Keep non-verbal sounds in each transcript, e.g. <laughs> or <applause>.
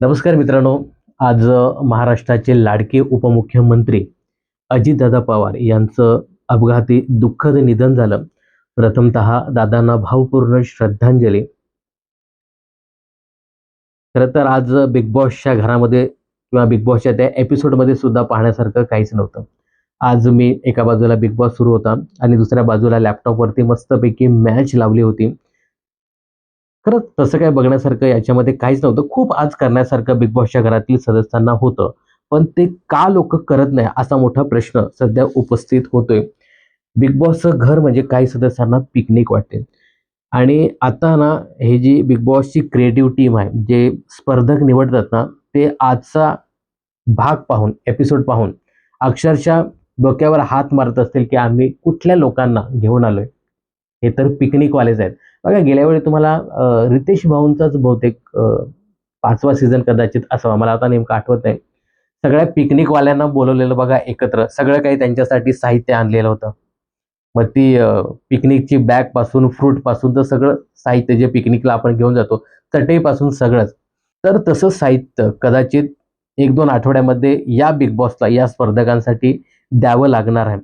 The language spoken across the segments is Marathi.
नमस्कार मित्रांनो आज महाराष्ट्राचे लाडके उपमुख्यमंत्री अजितदादा पवार यांचं अपघाती दुःखद निधन झालं. प्रथमतः दादांना भावपूर्ण श्रद्धांजली. खरं तर आज बिग बॉसच्या घरामध्ये किंवा बिग बॉसच्या त्या एपिसोडमध्ये सुद्धा पाहण्यासारखं काहीच नव्हतं. आज मी एका बाजूला बिग बॉस सुरू होता आणि दुसऱ्या बाजूला लॅपटॉपवरती मस्तपैकी मॅच लावली होती. खरंच तसं काय बघण्यासारखं याच्यामध्ये काहीच नव्हतं. खूप आज करण्यासारखं बिग बॉसच्या घरातील सदस्यांना होतं. पण ते का लोक करत नाही असा मोठा प्रश्न सध्या उपस्थित होतोय. बिग बॉसचं घर म्हणजे काही सदस्यांना पिकनिक वाटते आणि आता ना हे जी बिग बॉसची क्रिएटिव्ह टीम आहे जे स्पर्धक निवडतात ना ते आजचा भाग पाहून एपिसोड पाहून अक्षरशः डोक्यावर हात मारत असतील की आम्ही कुठल्या लोकांना घेऊन आलोय. हे तर पिकनिकवालेच आहेत. बघा गेल्या वेळी तुम्हाला रितेश भाऊंचाच बहुतेक पाचवा सीझन कदाचित असावा. मला आता नेमकं आठवत नाही. सगळ्या पिकनिकवाल्यांना बोलवलेलं बघा एकत्र. सगळं काही त्यांच्यासाठी साहित्य आणलेलं होतं. मग ती पिकनिकची बॅगपासून फ्रूटपासून तर सगळं साहित्य जे पिकनिकला आपण घेऊन जातो चटईपासून सगळंच. तर तसं साहित्य कदाचित एक दोन आठवड्यामध्ये या बिग बॉसला या स्पर्धकांसाठी द्यावं लागणार आहे.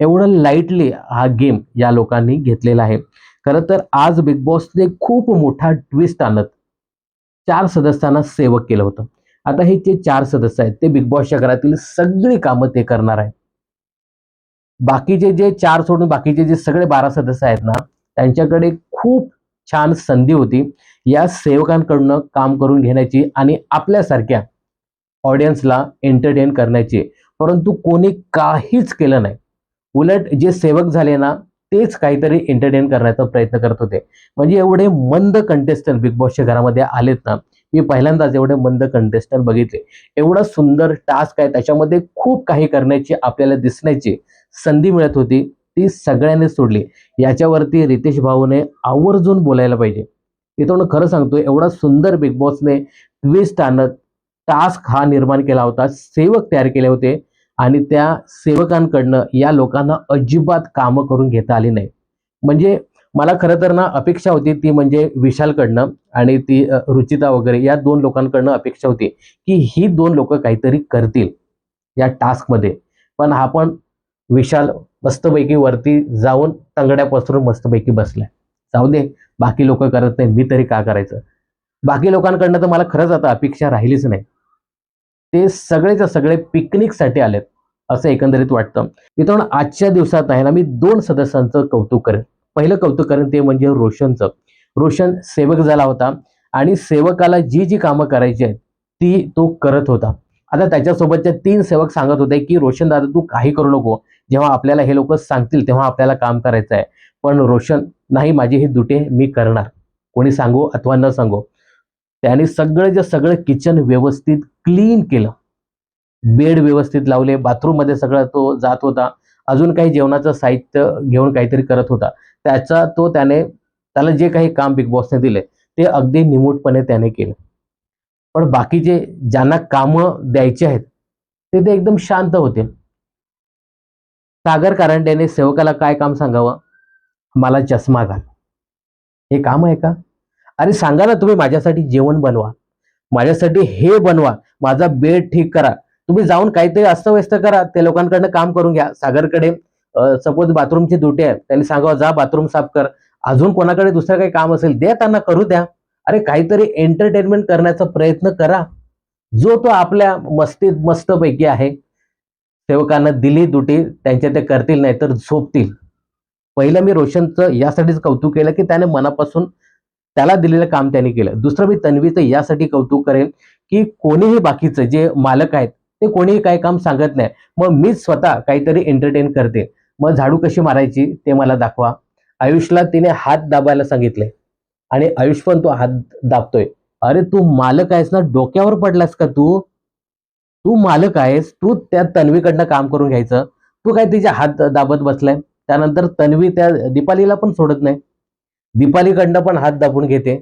एवढं लाईटली हा गेम या लोकांनी घेतलेला आहे. खरं तर आज बिग बॉसने खूप मोठा ट्विस्ट आणत चार सदस्यांना सेवक केलं होतं. आता हे जे चार सदस्य आहेत ते बिग बॉसच्या घरातील सगळी कामं ते करणार आहेत. बाकीचे जे चार सोडून बाकीचे जे सगळे बारा सदस्य आहेत ना त्यांच्याकडे खूप छान संधी होती. या सेवकांकडनं काम करून घेण्याची आणि आपल्यासारख्या ऑडियन्सला एंटरटेन करण्याची. परंतु कोणी काहीच केलं नाही. उलट जे सेवक झाले ना तेच काहीतरी एंटरटेन करण्याचा प्रयत्न करत होते. म्हणजे एवढे मंद कंटेस्टंट बिग बॉसच्या घरामध्ये आलेत ना मी पहिल्यांदाच एवढे मंद कंटेस्टंट बघितले. एवढा सुंदर टास्क आहे त्याच्यामध्ये खूप काही करण्याची आपल्याला दिसण्याची संधी मिळत होती ती सगळ्यांनी सोडली. याच्यावरती रितेश भाऊने आवर्जून बोलायला पाहिजे. इथून खरं सांगतो एवढा सुंदर बिग बॉसने ट्विस्ट आणत टास्क हा निर्माण केला होता सेवक तयार केले होते आणि त्या सेवकांकडनं या लोकांना अजिबात कामं करून घेता आली नाही म्हणजे मला खरं तर ना अपेक्षा होती ती म्हणजे विशालकडनं आणि ती रुचिता वगैरे या दोन लोकांकडनं अपेक्षा होती की ही दोन लोक काहीतरी करतील या टास्कमध्ये. पण हा पण विशाल मस्तपैकी वरती जाऊन तंगड्या पसरून मस्तपैकी बसलाय. जाऊ दे बाकी लोक करत नाही मी तरी का करायचं? बाकी लोकांकडनं तर मला खरंच आता अपेक्षा राहिलीच नाही. ते सगळेच्या सगळे पिकनिकसाठी आलेत असं एकंदरीत वाटतं. मित्रांनो आजच्या दिवसात आहे ना मी दोन सदस्यांचं कौतुक करेन. पहिलं कौतुक करेन ते म्हणजे रोशनचं. रोशन सेवक झाला होता आणि सेवकाला जी जी कामं करायची आहेत ती तो करत होता. आता त्याच्यासोबतच्या तीन सेवक सांगत होते की रोशन दादा तू काही करू नको. जेव्हा आपल्याला हे लोक सांगतील तेव्हा आपल्याला काम करायचं आहे पण रोशन नाही माझी ही दुटे मी करणार. कोणी सांगू अथवा न सांगू त्याने सगळं जे सगळं किचन व्यवस्थित क्लीन केलं. बेड व्यवस्थित लावले बाथरूममध्ये सगळं तो जात होता. अजून काही जेवणाचं साहित्य घेऊन काहीतरी करत होता. त्याचा तो त्याने त्याला जे काही काम बिग बॉसने दिले ते अगदी निमूटपणे त्याने केलं. पण बाकीचे ज्यांना कामं द्यायचे आहेत ते ते एकदम शांत होते. सागर कारंड्याने सेवकाला काय काम सांगावं? मला चष्मा घाल. हे काम आहे का? अरे सांगा ना तुम्ही माझ्यासाठी जेवण बनवा. माझ्यासाठी हे बनवा. माझा बेड ठीक करा. तुम्ही जाऊन काहीतरी अस्तव्यस्त करा. ते लोकांकडनं काम करून घ्या. सागरकडे सपोज बाथरूमची दुटे आहे. त्यांनी सांगावं जा बाथरूम साफ कर. अजून कोणाकडे दुसरं काही काम असेल द्या त्यांना करू द्या. अरे काहीतरी एंटरटेनमेंट करण्याचा प्रयत्न करा. जो तो आपल्या मस्तीत मस्तपैकी आहे. सेवकांना दिली दुटी त्यांच्या ते करतील नाही तर झोपतील. पहिलं मी रोशनचं यासाठीच कौतुक केलं की त्याने मनापासून त्याला दिलेलं काम त्याने केलं. दुसरं मी तन्वीचं यासाठी कौतुक करेन की कोणीही बाकीचं जे मालक आहेत ते कोणीही काही काम सांगत नाही. मग मीच स्वतः काहीतरी एंटरटेन करते. मग झाडू कशी मारायची ते मला दाखवा. आयुषला तिने हात दाबायला सांगितले. आणि आयुष पण तो हात दाबतोय. अरे तू मालक आहेस ना डोक्यावर पडलास का तू? तू मालक आहेस तू त्या तन्वीकडनं काम करून घ्यायचं. तू काय तिचे हात दाबत बसलाय? त्यानंतर तन्वी त्या दीपालीला पण सोडत नाही. दीपालीकडनं पण हात दाबून घेते.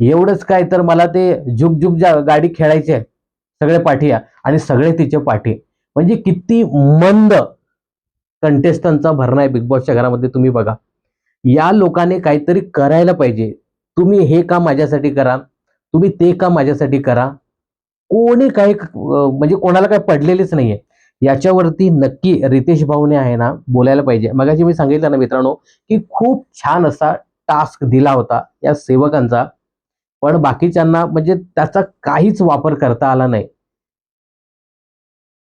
एवढंच काय तर मला ते झुक झुक जा गाडी खेळायची आहे. सगळे पाठीया आणि सगळे तिचे पाठी म्हणजे किती मंद कंटेस्टंटचा भरणा आहे बिग बॉसच्या घरामध्ये तुम्ही बघा. या लोकांनी काहीतरी करायला पाहिजे. तुम्ही हे काम माझ्यासाठी करा. तुम्ही ते का माझ्यासाठी करा. कोणी काही म्हणजे कोणाला काही पडलेलेच नाहीये. याच्यावरती नक्की रितेश भाऊने आहे ना बोलायला पाहिजे. मगाशी मी सांगितलं ना मित्रांनो की खूप छान असा टास्क दिला होता या सेवकांचा. पण बाकीच्यांना म्हणजे त्याचा काहीच वापर करता आला नाही.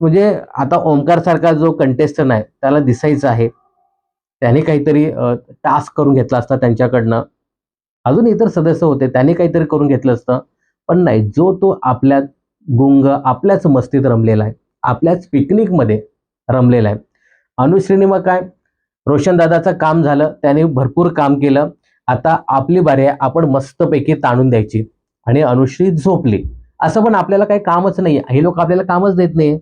म्हणजे आता ओंकार सारखा जो कंटेस्टंट आहे त्याला दिसायचं आहे. त्याने काहीतरी टास्क करून घेतला असता त्यांच्याकडनं. अजून इतर सदस्य होते त्याने काहीतरी करून घेतलं असतं. पण नाही जो तो आपल्या गुंग आपल्याच मस्तीत रमलेला आहे. आपल्याच पिकनिकमध्ये रमलेला आहे. अनुश्रीने मग काय रोशनदादाचं काम झालं त्याने भरपूर काम केलं. आता आपली बारी आहे आपण मस्तपैकी ताणून द्यायची. आणि अनुश्री झोपली. असं पण आपल्याला काही कामच नाही हे लोक आपल्याला कामच देत नाही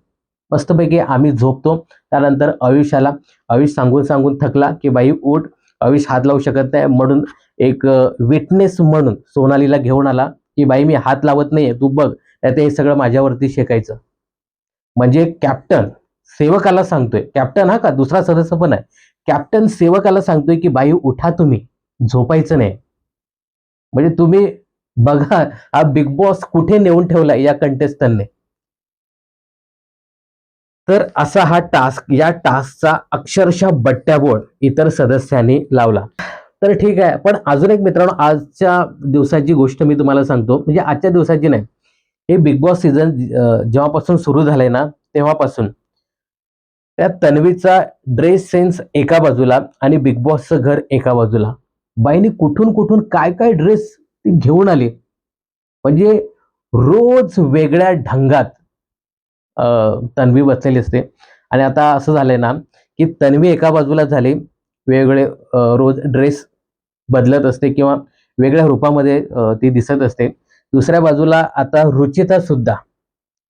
मस्तपैकी आम्ही झोपतो. त्यानंतर आयुष आला. आयुष सांगून सांगून थकला की बाई उठ. आयुष हात लावू शकत नाही. म्हणून एक विटनेस म्हणून सोनालीला घेऊन आला की बाई मी हात लावत नाहीये. तू बघ. ते हे सगळं माझ्यावरती शेकायचं. म्हणजे कॅप्टन सेवकाला सांगतोय. कॅप्टन हा का? दुसरा सदस्य पण आहे. कॅप्टन सेवकाला सांगतोय की बाई उठा तुम्ही. झोपायचं नाही. म्हणजे तुम्ही बघा हा बिग बॉस कुठे नेऊन ठेवलाय या कंटेस्टंटने तर असा हा टास्क या टास्कचा अक्षरशः बट्ट्याबोळ इतर सदस्यांनी लावला. तर ठीक आहे. पण अजून एक मित्रांनो आजच्या दिवसाची गोष्ट मी तुम्हाला सांगतो. म्हणजे आजच्या दिवसाची नाही. हे बिग बॉस सीझन जेव्हापासून सुरू झालंय ना तेव्हापासून. त्या तन्वीचा ड्रेस सेन्स एका बाजूला आणि बिग बॉसचं घर एका बाजूला. बाईने कुठून कुठून काय काय ड्रेस ती घेऊन आली? म्हणजे रोज वेगळ्या ढंगात तन्वी बसलेली असते. आणि आता असं झालंय ना की तन्वी एका बाजूला झाली वेगवेगळे रोज ड्रेस बदलत असते किंवा वेगळ्या रूपामध्ये ती दिसत असते. दुसऱ्या बाजूला आता रुचिता सुद्धा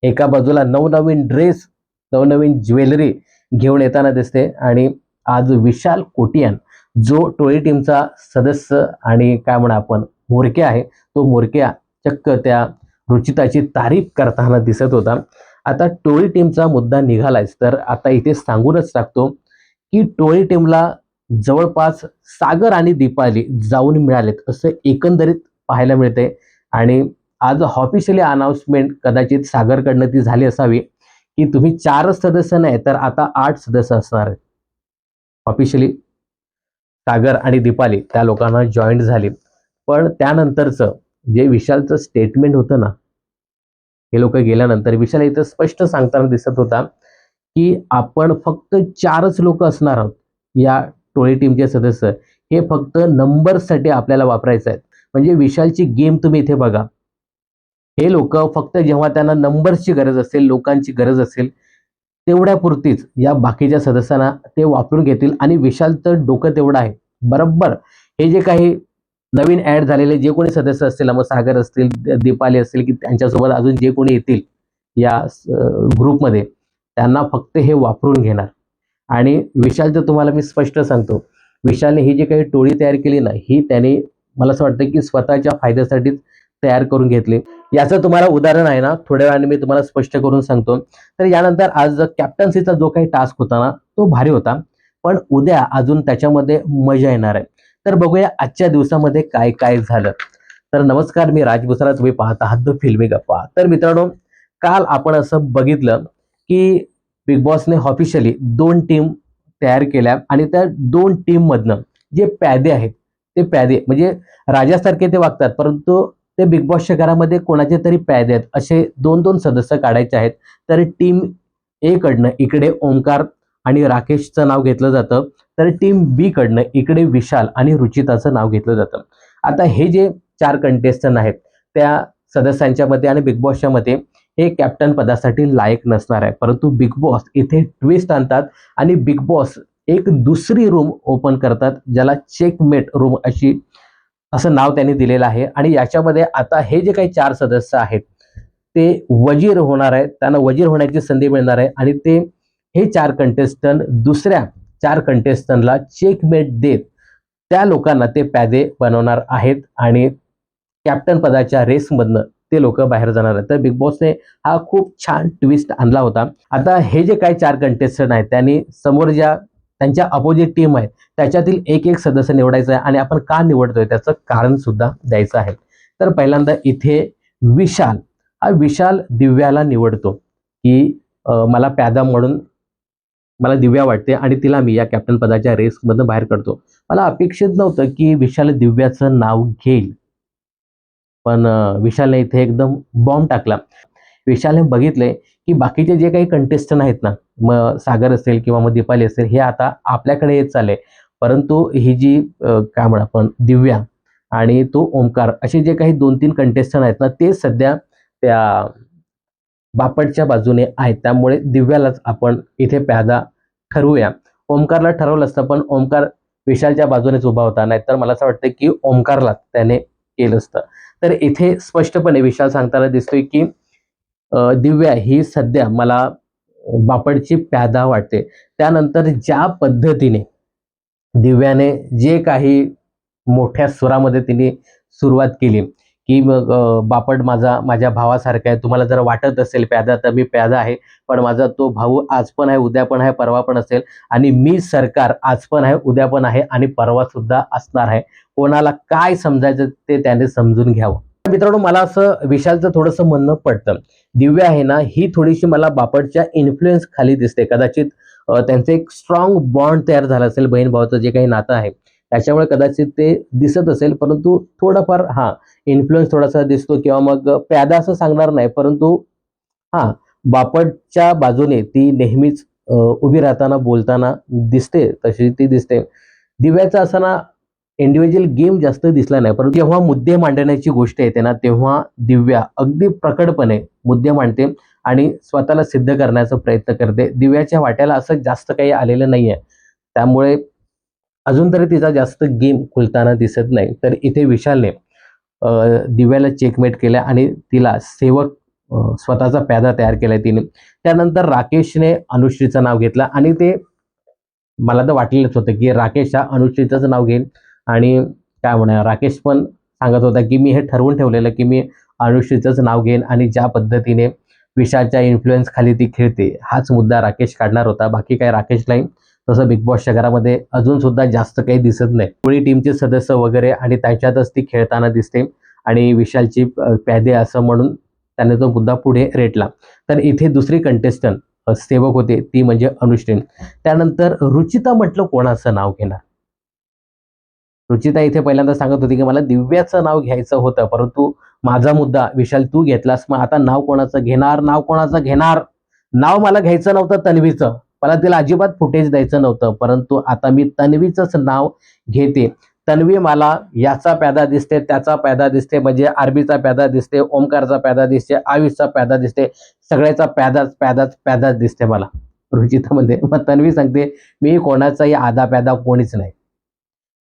एका बाजूला नवनवीन ड्रेस नवनवीन ज्वेलरी घेऊन येताना दिसते. आणि आज विशाल कोटियान जो टोळी टीमचा सदस्य आणि काय म्हणा आपण मोरक्या आहे तो मोरक्या चक्क त्या रुचिताची तारीफ करताना दिसत होता. आता टोळी टीमचा मुद्दा निघालायच तर आता इथे सांगूनच टाकतो की टोळी टीमला जवळपास सागर आणि दीपाली जाऊन मिळालेत असं एकंदरीत पाहायला मिळते आणि आज ऑफिशियली अनाऊन्समेंट कदाचित सागरकडनं ती झाली असावी. की तुम्ही चारच सदस्य नाही तर आता आठ सदस्य असणार आहेत. ऑफिशियली सागर आणि दीपाली त्या लोकांना जॉईंट झाली. पण त्यानंतरचं जे विशालचं स्टेटमेंट होतं ना हे लोक गेल्यानंतर विशाल इथं स्पष्ट सांगताना दिसत होता की आपण फक्त चारच लोक असणार आहोत या टोळी टीमचे सदस्य. हे फक्त नंबरसाठी आपल्याला वापरायचं आहे. म्हणजे विशालची गेम तुम्ही इथे बघा. हे लोक फक्त जेव्हा त्यांना नंबर्सची गरज असेल लोकांची गरज असेल तेवढ्यापुरतीच या बाकीच्या सदस्यांना ते वापरून घेतील. आणि विशालचं डोकं तेवढं आहे. बरोबर. हे जे काही नवीन ऍड झालेले जे कोणी सदस्य असतील मग सागर असतील दीपाली असतील की त्यांच्यासोबत अजून जे कोणी येतील या ग्रुपमध्ये त्यांना फक्त हे वापरून घेणार. आणि विशालचं तुम्हाला मी स्पष्ट सांगतो. विशालने ही जी काही टोळी तयार केली ना ही त्याने मला असं वाटतं की स्वतःच्या फायद्यासाठीच तयार करून घेतली. याचं तुम्हाला उदाहरण आहे ना थोड्या वेळाने मी तुम्हाला स्पष्ट करून सांगतो. तर यानंतर आज कॅप्टन्सीचा जो काही टास्क होता ना तो भारी होता. पण उद्या अजून त्याच्यामध्ये मजा येणार आहे. तर बघूया आजच्या दिवसामध्ये काय काय झालं. तर नमस्कार मी राजभुसरा तुम्ही पाहत आहात द फिल्मी गप्पा तर मित्रांनो काल आपण असं बघितलं की बिग बॉसने ऑफिशियली दोन टीम तयार केल्या आणि त्या दोन टीममधनं जे प्यादे आहेत ते प्यादे म्हणजे राजासारखे ते वागतात परंतु ते बिग बॉसच्या घरामध्ये कोणाचे तरी प्यादे आहेत असे दोन दोन सदस्य काढायचे आहेत. तर टीम ए कडनं इकडे ओंकार आणि राकेशचं नाव घेतलं जातं. तर टीम बी कडनं इकडे विशाल आणि रुचिताचं नाव घेतलं जातं. आता हे जे चार कंटेस्टंट आहेत त्या सदस्यांच्या मध्ये आणि बिग बॉसच्या मध्ये हे कॅप्टन पदासाठी लायक नसणार आहे. परंतु बिग बॉस इथे ट्विस्ट आणतात आणि बिग बॉस एक दुसरी रूम ओपन करतात ज्याला चेकमेट रूम अशी असं नाव त्यांनी दिलेलं आहे. आणि याच्यामध्ये आता हे जे काही चार सदस्य आहेत ते वजीर होणार आहेत. त्यांना वजीर होण्याची संधी मिळणार आहे. आणि ते हे चार कंटेस्टंट दुसऱ्या चार कंटेस्टंटला चेकमेट देत त्या लोकांना ते प्यादे बनवणार आहेत. आणि कॅप्टन पदाच्या रेसमधनं ते लोक बाहेर जाणार आहेत. तर बिग बॉसने हा खूप छान ट्विस्ट आणला होता. आता हे जे काही चार कंटेस्टंट आहेत त्यांनी समोर ज्या त्यांच्या अपोजिट टीम आहे त्याच्यातील एक एक सदस्य निवडायचा आहे आणि आपण का निवडतोय? त्याचं कारण सुद्धा द्यायचं आहे. तर पहिल्यांदा इथे विशाल. हा विशाल दिव्याला निवडतो. की मला प्यादा म्हणून मला दिव्या वाटते आणि तिला मी या कॅप्टन पदाच्या रेसमधून बाहेर करतो मला अपेक्षित नव्हतं की विशाल दिव्याचं नाव घेईल. पण विशालने इथे एकदम बॉम्ब टाकला. विशालने बघितले की बाकीचे जे काही कंटेस्टंट आहेत ना मग सागर असेल किंवा मग दीपाली असेल हे आता आपल्याकडे येत चालले परंतु ही जी काय म्हणा आपण दिव्या आणि तो ओमकार असे जे काही दोन तीन कंटेस्टंट आहेत ना ते सध्या त्या बापटच्या बाजूने आहेत. त्यामुळे दिव्यालाच आपण इथे प्यादा ठरवूया. ओमकारला ठरवलं असतं पण ओमकार विशालच्या बाजूनेच उभा होता. नाहीतर मला असं वाटतं की ओमकारला त्याने केलं असतं. तर इथे स्पष्टपणे विशाल सांगताना दिसतोय की दिव्या ही सध्या मला बापटची प्यादा वाटते. त्यानंतर ज्या पद्धतीने दिव्याने जे काही मोठ्या सुरामध्ये तिने सुरुवात केली की मग बापड बापट माझा माझ्या भावासारखा आहे तुम्हाला जर वाटत असेल प्यादा तर मी प्यादा आहे पण माझा तो भाऊ आज पण आहे उद्या पण आहे परवा पण असेल आणि मी सरकार आज पण आहे उद्या पण आहे आणि परवा सुद्धा असणार आहे. कोणाला काय समजायचं ते त्याने समजून घ्यावं. मित्रांनो मला असं विशालचं थोडंसं म्हणणं पडतं. दिव्या आहे ना ही थोडीशी मला बापटच्या इन्फ्लुएन्स खाली दिसते. कदाचित त्यांचं एक स्ट्रॉंग बॉन्ड तयार झालं असेल बहीण भावाचं जे काही नातं आहे. त्याच्यामुळे कदाचित ते दिसत असेल परंतु थोडंफार हा इन्फ्लुएन्स थोडासा दिसतो किंवा मग प्यादा असं सांगणार नाही परंतु हा बापटच्या बाजूने ती नेहमीच उभी राहताना बोलताना दिसते तशी ती दिसते. दिव्याचा असताना इंडिव्हिज्युअल गेम जास्त दिसला नाही परंतु जेव्हा मुद्दे मांडण्याची गोष्ट येते ना तेव्हा दिव्या अगदी प्रकटपणे मुद्दे मांडते आणि स्वतःला सिद्ध करण्याचा प्रयत्न करते. दिव्याच्या वाट्याला असं जास्त काही आलेलं नाही आहे त्यामुळे अजून तरी तिचा जास्त गेम खुलताना दिसत नाही. तर इथे विशालने दिव्याला चेकमेट केलं आणि तिला सेवक स्वतःचा प्यादा तयार केला तिने. त्यानंतर राकेशने अनुश्रीचं नाव घेतलं आणि ते मला तर वाटलेलंच होतं की राकेश हा अनुश्रीचंच नाव घेईल. आणि काय म्हणा राकेश पण सांगत होता की मी हे ठरवून ठेवलेलं की मी अनुश्रीचंच नाव घेईन आणि ज्या पद्धतीने विशालच्या इन्फ्लुएन्स खाली ती खेळते हाच मुद्दा राकेश काढणार होता. बाकी काय राकेशलाही तसं बिग बॉसच्या घरामध्ये अजून सुद्धा जास्त काही दिसत नाही. कोणी टीमचे सदस्य वगैरे आणि त्याच्यातच ती खेळताना दिसते आणि विशालची प्यादे असं म्हणून त्याने तो मुद्दा पुढे रेटला. तर इथे दुसरी कंटेस्टंट सेवक होते ती म्हणजे अनुश्री त्यानंतर रुचिता म्हटलं कोणाचं नाव घेणार? रुचिता इथे पहिल्यांदा सांगत होती की मला दिव्याचं नाव घ्यायचं होतं परंतु माझा मुद्दा विशाल तू घेतलास. मग आता नाव कोणाचं घेणार? नाव कोणाचं घेणार? नाव मला घ्यायचं नव्हतं तन्वीचं. मला तिला अजिबात फुटेज द्यायचं नव्हतं परंतु आता मी तन्वीचंच नाव घेते. तन्वी मला याचा प्यादा दिसते त्याचा प्यादा दिसते म्हणजे आरबीचा प्यादा दिसते ओमकारचा प्यादा दिसते आयुषचा प्यादा दिसते सगळ्याचा प्यादाच प्यादाच प्यादाच दिसते मला. रुचिता म्हणते मग तन्वी सांगते मी कोणाचाही आधा प्यादा कोणीच नाही.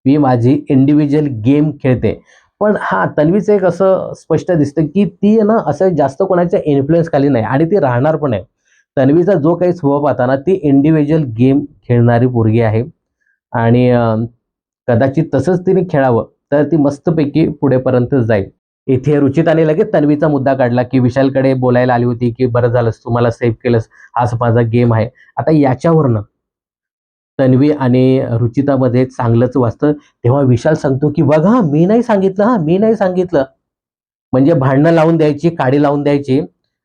मी माझी इंडिव्हिज्युअल गेम खेळते. पण हा तन्वीचं एक असं स्पष्ट दिसतं की ती ना असं जास्त कोणाच्या इन्फ्लुएन्स खाली नाही आणि ती राहणार पण आहे. तन्वीचा जो काही स्वभाव पाहताना ती इंडिव्हिज्युअल गेम खेळणारी पोरगी आहे. आणि कदाचित तसंच तिने खेळावं तर ती मस्तपैकी पुढेपर्यंत जाईल. इथे रुचिताने लगेच तन्वीचा मुद्दा काढला की विशालकडे बोलायला आली होती की बरं झालंस तुम्हाला सेव्ह केलंस. हाच माझा गेम आहे. आता याच्यावरनं तन्वी आणि रुचितामध्ये चांगलंच वाचतं. तेव्हा विशाल सांगतो की बघा मी नाही सांगितलं हा मी नाही सांगितलं. म्हणजे भांडणं लावून द्यायची काडी लावून द्यायची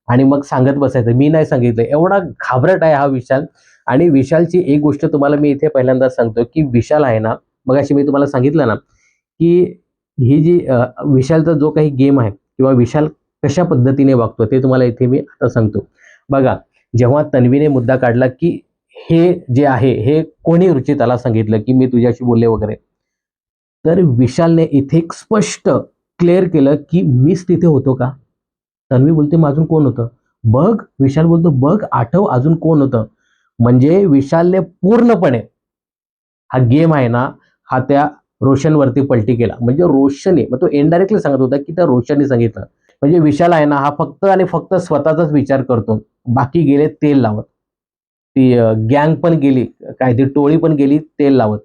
आणि मग सांगत बसायचं मी नाही सांगितलं. एवढा घाबरट आहे हा विशाल. आणि विशालची एक गोष्ट तुम्हाला मी इथे पहिल्यांदा सांगतो की विशाल आहे ना मग अशी मी तुम्हाला सांगितलं ना की ही जी विशालचा जो काही गेम आहे किंवा विशाल कशा पद्धतीने वागतो ते तुम्हाला इथे मी आता सांगतो. बघा जेव्हा तन्वीने मुद्दा काढला की हे जे आहे हे कोणी रुचिताला सांगितलं की मी तुझ्याशी बोलले वगैरे? तर विशालने इथे एक स्पष्ट क्लिअर केलं की मीच तिथे होतो का? तन्वी बोलते मग अजून कोण होतं? बघ विशाल बोलतो बघ आठव अजून कोण होतं? म्हणजे विशालने पूर्णपणे हा गेम आहे ना हा त्या रोशनवरती पलटी केला. म्हणजे रोशनने मग तो इनडायरेक्टली सांगत होता की त्या रोशनने सांगितलं. म्हणजे विशाल आहे ना हा फक्त आणि फक्त स्वतःचाच विचार करतो. बाकी गेले तेल लावत. ती गँग पण गेली काय ती टोळी पण गेली तेल लावत.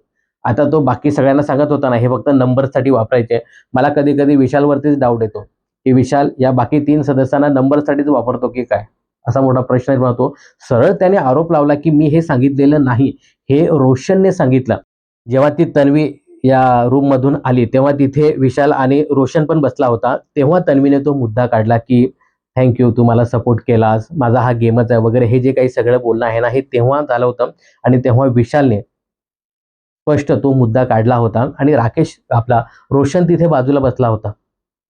आता तो बाकी सगळ्यांना सांगत होता ना हे फक्त नंबरसाठी वापरायचे. मला कधी कधी विशालवरतीच डाऊट येतो की विशाल या बाकी तीन सदस्यांना नंबरसाठीच वापरतो की काय? असा मोठा प्रश्न निर्माण होतो सरळ त्याने आरोप लावला की मी हे सांगितलेलं नाही. हे रोशनने सांगितलं. जेव्हा ती तन्वी या रूममधून आली तेव्हा तिथे विशाल आणि रोशन पण बसला होता. तेव्हा तन्वीने तो मुद्दा काढला की थँक्यू तू मला सपोर्ट केलास. माझा हा गेमच आहे वगैरे. हे जे काही सगळं बोलणं आहे ना हे तेव्हा झालं होतं. आणि तेव्हा विशालने स्पष्ट तो मुद्दा काढला होता. आणि राकेश आपला रोशन तिथे बाजूला बसला होता.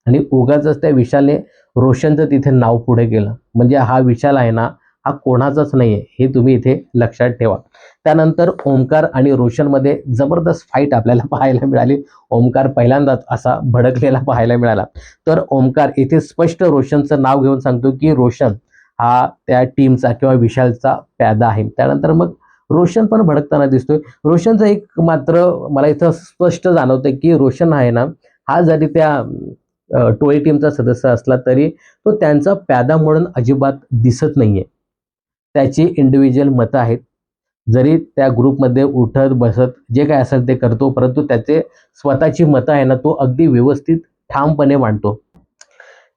आणि उगाच त्या विशालने रोशनचं तिथे नाव पुढे केलं. म्हणजे हा विशाल आहे ना हा कोणाचाच नाही आहे हे तुम्ही इथे लक्षात ठेवा. त्यानंतर ओमकार आणि रोशनमध्ये जबरदस्त फाईट आपल्याला <laughs> पाहायला मिळाली. ओमकार पहिल्यांदाच असा भडकलेला <laughs> पाहायला मिळाला. तर ओमकार इथे स्पष्ट रोशनचं नाव घेऊन सांगतो की रोशन हा त्या टीमचा किंवा विशालचा प्यादा आहे. त्यानंतर मग रोशन पण भडकताना दिसतोय. रोशनचं एक मात्र मला इथं स्पष्ट जाणवतं की रोशन आहे ना हा जरी त्या टोळी टीमचा सदस्य असला तरी तो त्यांचा प्यादा म्हणून अजिबात दिसत नाहीये. त्याची इंडिव्हिज्युअल मतं आहेत. जरी त्या ग्रुपमध्ये उठत बसत जे काय असेल ते करतो परंतु त्याचे स्वतःची मतं आहे ना तो अगदी व्यवस्थित ठामपणे मांडतो.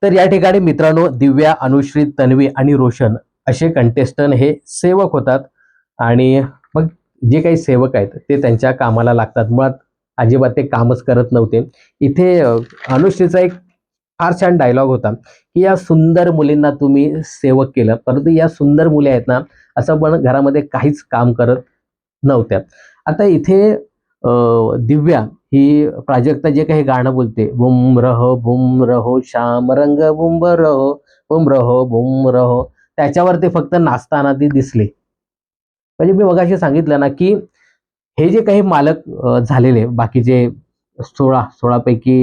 तर या ठिकाणी मित्रांनो दिव्या अनुश्री तन्वी आणि रोशन असे कंटेस्टंट हे सेवक होतात. आणि मग जे काही सेवक आहेत ते त्यांच्या कामाला लागतात. मुळात अजिबात ते कामच करत नव्हते. इथे अनुश्रीचा एक फार छान डायलॉग होता की या सुंदर मुलींना तुम्ही सेवक केलं. परंतु या सुंदर मुली आहेत ना असं पण घरामध्ये काहीच काम करत नव्हत्या. आता इथे दिव्या ही प्राजक्ता जे काही गाणं बोलते बुम रहो बुम रहो श्याम रंग बुम रहो बुम रहो बुम रहो त्याच्यावर ते फक्त नाचताना ती दिसले. म्हणजे मी मगाशी सांगितलं ना की हे जे काही मालक झालेले बाकीचे सोळा सोळापैकी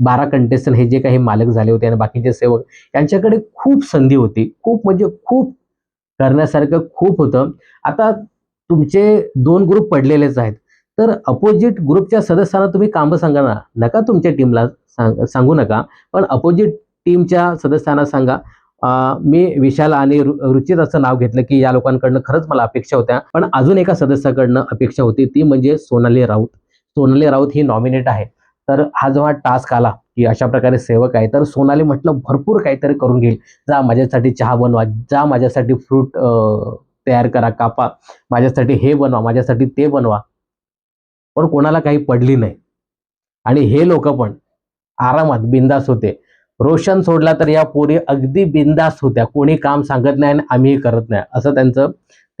बारा कंटेस्टंट हे जे काही मालक झाले होते आणि बाकीचे सेवक यांच्याकडे खूप संधी होती. खूप म्हणजे खूप करण्यासारखं खूप होतं. आता तुमचे दोन ग्रुप पडलेलेच आहेत. तर अपोजिट ग्रुपच्या सदस्यांना तुम्ही कामं सांगा ना. नका तुमच्या टीमला सांग सांगू नका. पण अपोजिट टीमच्या सदस्यांना सांगा. आ, मी विशाल आणि रु- रुचित असं नाव घेतलं की या लोकांकडनं खरंच मला अपेक्षा होत्या. पण अजून एका सदस्याकडनं अपेक्षा होती. ती म्हणजे सोनाली राऊत. सोनाली राऊत ही नॉमिनेट आहे. तर हा जेव्हा टास्क आला की अशा प्रकारे सेवक आहे तर सोनाली म्हटलं भरपूर काहीतरी करून घेईल. जा माझ्यासाठी चहा बनवा जा माझ्यासाठी फ्रूट तयार करा कापा. माझ्यासाठी हे बनवा माझ्यासाठी ते बनवा. पण कोणाला काही पडली नाही. आणि हे लोक पण आरामात बिंदास होते. रोशन सोडला तर या पोरी अगदी बिंदास होत्या. कोणी काम सांगत नाही आणि आम्ही करत नाही असं त्यांचं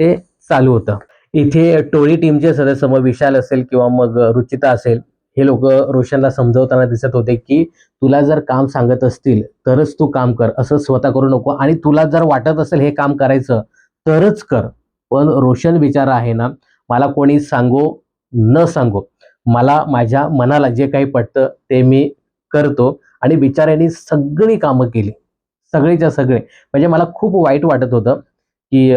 ते चालू होतं. इथे टोळी टीमचे सदस्य मग विशाल असेल किंवा मग रुचिता असेल हे लोक रोशनला समजवताना दिसत होते की तुला जर काम सांगत असतील तरच तू काम कर. असं स्वतः करू नको. आणि तुला जर वाटत असेल हे काम करायचं तरच कर. पण रोशन विचार आहे ना मला कोणी सांगो न सांगो. मला माझ्या मनाला जे काही पटतं ते मी करतो. आणि बिचाऱ्यांनी सगळी कामं केली. सगळीच्या सगळे. म्हणजे मला खूप वाईट वाटत होतं की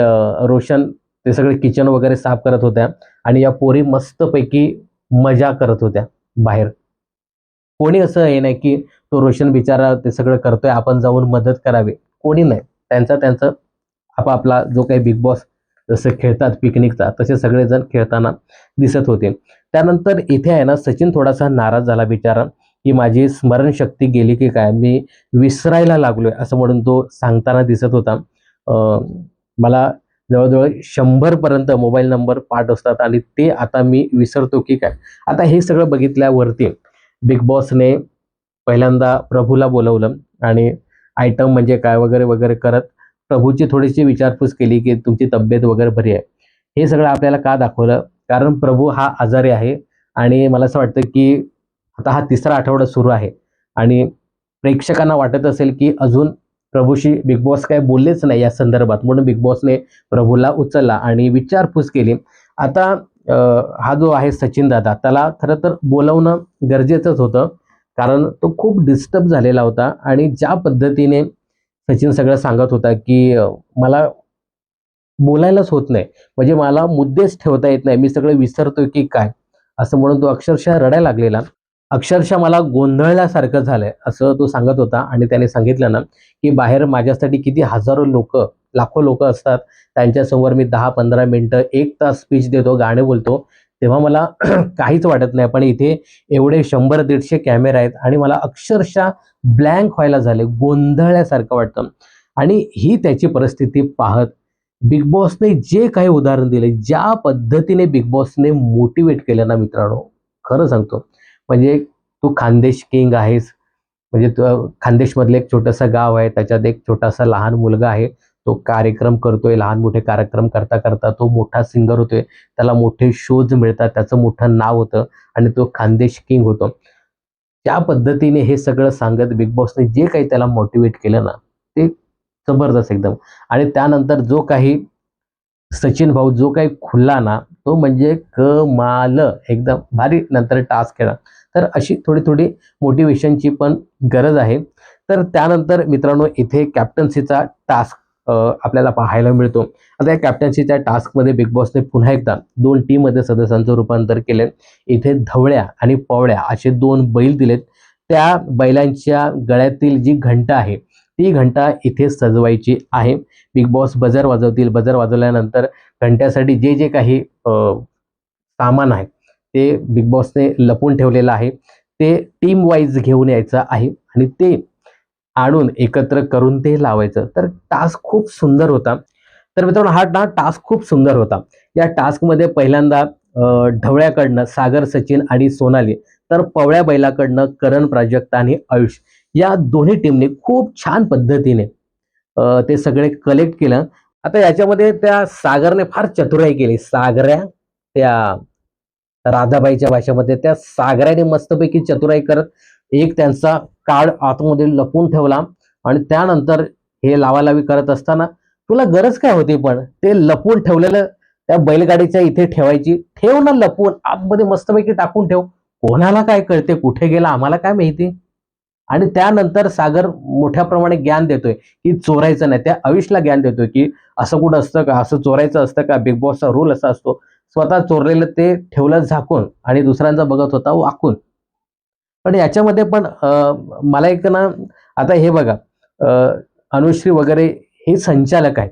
रोशन ते सगळे किचन वगैरे साफ करत होत्या. आणि या पोरी मस्तपैकी मजा करत होत्या. बाहेर. कोणी असं हे नाही की तो रोशन बिचारा ते सगळं करतोय आपण जाऊन मदत करावी. कोणी नाही. त्यांचा त्यांचं आपापला जो काही बिग बॉस जसं खेळतात पिकनिकचा तसे सगळेजण खेळताना दिसत होते. त्यानंतर इथे आहे ना सचिन थोडासा नाराज झाला बिचारा की माझी स्मरणशक्ती गेली की काय? मी विसरायला लागलोय असं म्हणून तो सांगताना दिसत होता. मला जवळजवळ शंभर पर्यंत मोबाईल नंबर पाठ असतात आणि ते आता मी विसरतो की काय. आता हे सगळं बघितल्यावरती बिग बॉसने पहिल्यांदा प्रभूला बोलवलं आणि आयटम म्हणजे काय वगैरे वगैरे करत प्रभूची थोडीशी विचारपूस केली की तुमची तब्येत वगैरे बरी आहे. हे सगळं आपल्याला का दाखवलं? कारण प्रभू हा आजारी आहे आणि मला असं वाटतं की आता हा तिसरा आठवडा सुरू आहे आणि प्रेक्षकांना वाटत असेल की अजून प्रभूशी बिग बॉस काय बोललेच नाही या संदर्भात. म्हणून बिग बॉसने प्रभूला उचलला आणि विचारपूस केली. आता हा जो आहे सचिन दादा त्याला खरं तर बोलवणं गरजेचंच होतं. कारण तो खूप डिस्टर्ब झालेला होता आणि ज्या पद्धतीने सचिन सगळं सांगत होता की मला बोलायलाच होत नाही. म्हणजे मला मुद्देच ठेवता येत नाही. मी सगळं विसरतोय की काय? असं म्हणून तो अक्षरशः रडायला लागलेला. अक्षरशः मला गोंधळल्यासारखं झालंय असं तो सांगत होता. आणि त्याने सांगितलं ना की बाहेर माझ्यासाठी किती हजारो लोक लाखो लोक असतात. त्यांच्यासमोर मी दहा पंधरा मिनटं एक तास स्पीच देतो गाणे बोलतो. तेव्हा मला <clears throat> काहीच वाटत नाही पण इथे एवढे शंभर दीडशे कॅमेरा आहेत. आणि मला अक्षरशः ब्लँक व्हायला झाले गोंधळल्यासारखं वाटतं. आणि ही त्याची परिस्थिती पाहत बिग बॉसने जे काही उदाहरण दिले ज्या पद्धतीने बिग बॉसने मोटिवेट केलं ना मित्रांनो खरं सांगतो. म्हणजे तू खानदेश किंग आहेस. म्हणजे तू खानदेशमधलं एक छोटंसं गाव आहे. त्याच्यात एक छोटासा लहान मुलगा आहे. तो कार्यक्रम करतोय. लहान मोठे कार्यक्रम करता करता तो मोठा सिंगर होतोय. त्याला मोठे शोज मिळतात. त्याचं मोठं नाव होतं आणि तो खानदेश किंग होतो. त्या पद्धतीने हे सगळं सांगत बिग बॉसने जे काही त्याला मोटिवेट केलं ना ते जबरदस्त एकदम. आणि त्यानंतर जो काही सचिन भाऊ जो काही खुलला ना तो म्हणजे कमाल. एकदम भारी नंतर टास्क केला. तर अशी थोडी थोडी मोटिवेशनची पण गरज आहे. तर त्यानंतर मित्रांनो इथे कॅप्टन्सीचा टास्क आपल्याला पाहायला मिळतो. आता या कॅप्टन्सीच्या टास्कमध्ये बिग बॉसने पुन्हा एकदा दोन टीममध्ये सदस्यांचं रूपांतर केले इथे धवळ्या आणि पवळ्या असे दोन बैल दिलेत. त्या बैलांच्या गळ्यातील जी घंटा आहे ती घंटा इथे सजवायची आहे. बिग बॉस बजर वाजवतील. बजर वाजवल्यानंतर घंट्यासाठी जे जे काही सामान आहे ते बिग बॉसने लपून ठेवलेलं आहे. ते टीम वाईज घेऊन यायचं आहे आणि ते आणून एकत्र करून ते लावायचं. तर टास्क खूप सुंदर होता. तर मित्रांनो हा ना टास्क खूप सुंदर होता. या टास्कमध्ये पहिल्यांदा ढवळ्याकडनं सागर सचिन आणि सोनाली तर पवळ्या बैलाकडनं करण प्राजक्ता आणि आयुष या दोन्ही टीमने खूप छान पद्धतीने ते सगळे कलेक्ट केलं. आता याच्यामध्ये त्या सागरने फार चतुराई केली. सागऱ्या त्या राधाबाईच्या भाषेमध्ये त्या सागराने मस्तपैकी चतुराई करत एक त्यांचा कार्ड आतमध्ये लपून ठेवला आणि त्यानंतर हे लावालावी करत असताना तुला गरज काय होती पण? ते लपून ठेवलेलं त्या बैलगाडीच्या इथे ठेवायची. ठेव ना लपून आतमध्ये मस्तपैकी टाकून ठेव. कोणाला काय कळते? कुठे गेला? आम्हाला काय माहिती? आणि त्यानंतर सागर मोठ्या प्रमाणे ज्ञान देतोय की चोरायचं नाही. त्या आयुषला ज्ञान देतोय की असं कुठं असतं का? असं चोरायचं असतं का? बिग बॉसचा रूल असा असतो. स्वतः चोरलेलं ते ठेवलं झाकून आणि दुसऱ्यांचा बघत होता व आखून. पण याच्यामध्ये पण मला एक ना आता हे बघा अनुश्री वगैरे हे संचालक आहेत.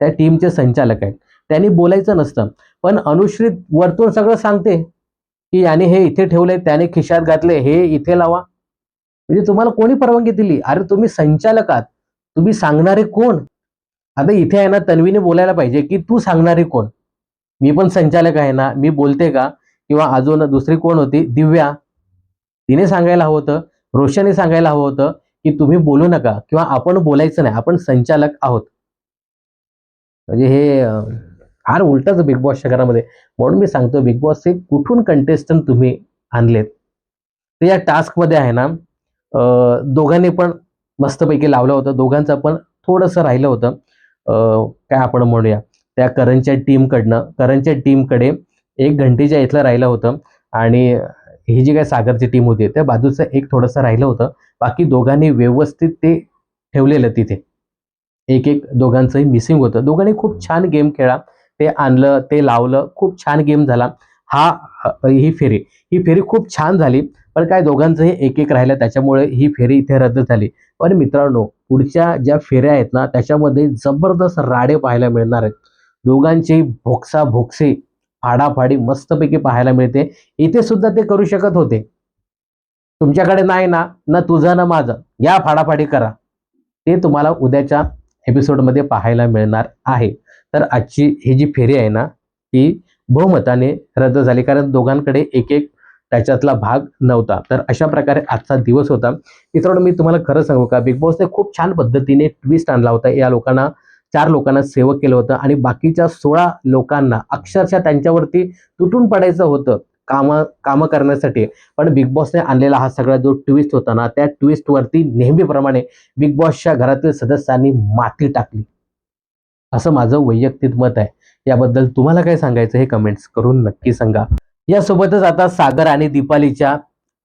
त्या टीमचे संचालक आहेत. त्यांनी बोलायचं नसतं. पण अनुश्री वरतून सगळं सांगते की याने हे इथे ठेवले त्याने खिशात घातले हे इथे लावा. म्हणजे तुम्हाला कोणी परवानगी दिली? अरे तुम्ही संचालक आहात. तुम्ही सांगणारे कोण? आता इथे आहे ना तन्वीने बोलायला पाहिजे की तू सांगणारे कोण? मी पण संचालक आहे ना मी बोलते का? किंवा अजून दुसरी कोण होती? दिव्या. तिने सांगायला हवं होतं रोशनने सांगायला हवं होतं की तुम्ही बोलू नका किंवा आपण बोलायचं नाही आपण संचालक आहोत. म्हणजे हे फार उलटच बिग बॉसच्या घरामध्ये म्हणून मी सांगतो बिग बॉसचे कुठून कंटेस्टंट तुम्ही आणलेत? तर या टास्कमध्ये आहे ना दोघांनी पण मस्तपैकी लावलं होतं दोघांचं पण थोडंसं राहिलं होतं. काय आपण म्हणूया? त्या करणच्या टीमकडनं करणच्या टीमकडे एक घंटेच्या इथलं राहिलं होतं आणि ही जी काय सागरची टीम होती त्या बाजूचं एक थोडंसं राहिलं होतं. बाकी दोघांनी व्यवस्थित ते ठेवलेलं तिथे. एक एक दोघांचंही मिसिंग होतं. दोघांनी खूप छान गेम खेळा ते आणलं ते लावलं खूप छान गेम झाला. हा ही फेरी. ही फेरी खूप छान झाली पण काय दोघांचंही एक एक राहिलं त्याच्यामुळे ही फेरी इथे रद्द झाली. पण मित्रांनो पुढच्या ज्या फेऱ्या आहेत ना त्याच्यामध्ये जबरदस्त राडे पाहायला मिळणार आहेत. दोघांची भोक्सा भोक्से फाडाफाडी मस्तपैकी पाहायला मिळते. इथे सुद्धा ते करू शकत होते. तुमच्याकडे नाही ना ना तुझं ना माझं. या फाडाफाडी करा. ते तुम्हाला उद्याच्या एपिसोडमध्ये पाहायला मिळणार आहे. तर आजची ही जी फेरी आहे ना ती बहुमताने रद्द झाली. कारण दोघांकडे एक एक त्याच्यातला भाग नव्हता. तर अशा प्रकारे आजचा दिवस होता. मित्रांनो मी तुम्हाला खरं सांगू का? बिग बॉसने खूप छान पद्धतीने ट्विस्ट आणला होता. या लोकांना चार लोकांना सेवक केलं होतं आणि बाकीच्या सोळा लोकांना अक्षरशः त्यांच्यावरती तुटून पडायचं होतं कामं कामं करण्यासाठी. पण बिग बॉसने आणलेला हा सगळा जो ट्विस्ट होता ना त्या ट्विस्टवरती नेहमीप्रमाणे बिग बॉसच्या घरातील सदस्यांनी माती टाकली. असं माझं वैयक्तिक मत आहे. याबद्दल तुम्हाला काय सांगायचं हे कमेंट्स करून नक्की सांगा. यासोबतच आता सागर आणि दीपालीच्या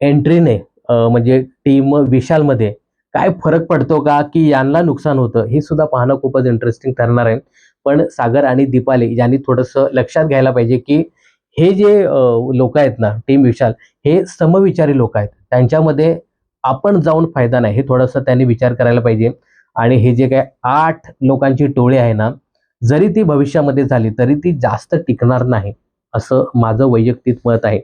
एंट्रीने म्हणजे टीम विशालमध्ये काय फरक पडतो का की यांना नुकसान होतं हे सुद्धा पाहणं खूपच इंटरेस्टिंग ठरणार आहे. पण सागर आणि दीपाली यांनी थोडंसं लक्षात घ्यायला पाहिजे की हे जे लोक आहेत ना टीम विशाल हे समविचारी लोक आहेत. त्यांच्यामध्ये आपण जाऊन फायदा नाही हे थोडंसं त्यांनी विचार करायला पाहिजे. आणि हे जे काय आठ लोकांची टोळी आहे ना जरी ती भविष्यामध्ये झाली तरी ती जास्त टिकणार नाही असं माझं वैयक्तिक मत आहे.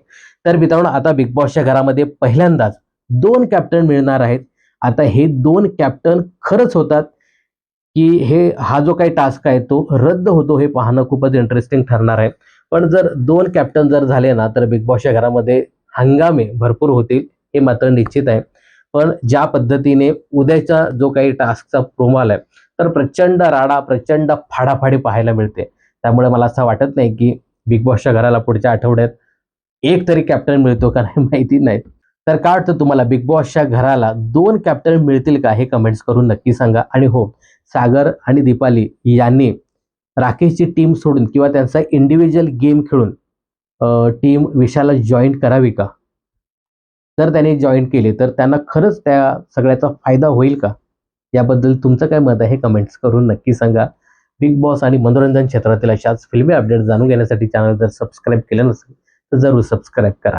तर मित्रांनो आता बिग बॉसच्या घरामध्ये पहिल्यांदाच दोन कॅप्टन मिळणार आहेत. आता हे दोन कॅप्टन खरंच होतात की हे हा जो काही टास्क आहे तो रद्द होतो हे पाहणं खूपच इंटरेस्टिंग ठरणार आहे. पण जर दोन कॅप्टन जर झाले ना तर बिग बॉसच्या घरामध्ये हंगामे भरपूर होतील हे मात्र निश्चित आहे. पण ज्या पद्धतीने उद्याचा जो काही टास्कचा प्रोमाल आहे तर प्रचंड राडा प्रचंड फाडाफाडी पाहायला मिळते. त्यामुळे मला असं वाटत नाही की बिग बॉसच्या घराला पुढच्या आठवड्यात एक तरी कॅप्टन मिळतो का नाही माहिती नाही. तर काय वाटतं तुम्हाला? बिग बॉसच्या घराला दोन कॅप्टन मिळतील का? हे कमेंट्स करून नक्की सांगा. आणि हो सागर आणि दीपाली यांनी राकेशची टीम सोडून किंवा त्यांचा इंडिव्हिज्युअल गेम खेळून टीम विशाला जॉईन करावी का? जर त्यांनी जॉईन केले तर त्यांना खरंच त्या सगळ्याचा फायदा होईल का? याबद्दल तुमचं काय मत आहे? हे कमेंट्स करून नक्की सांगा. बिग बॉस आणि मनोरंजन क्षेत्रातील अशाच फिल्मी अपडेट जाणून घेण्यासाठी चॅनल जर सबस्क्राईब केलं नसेल तर जरूर सबस्क्राईब करा.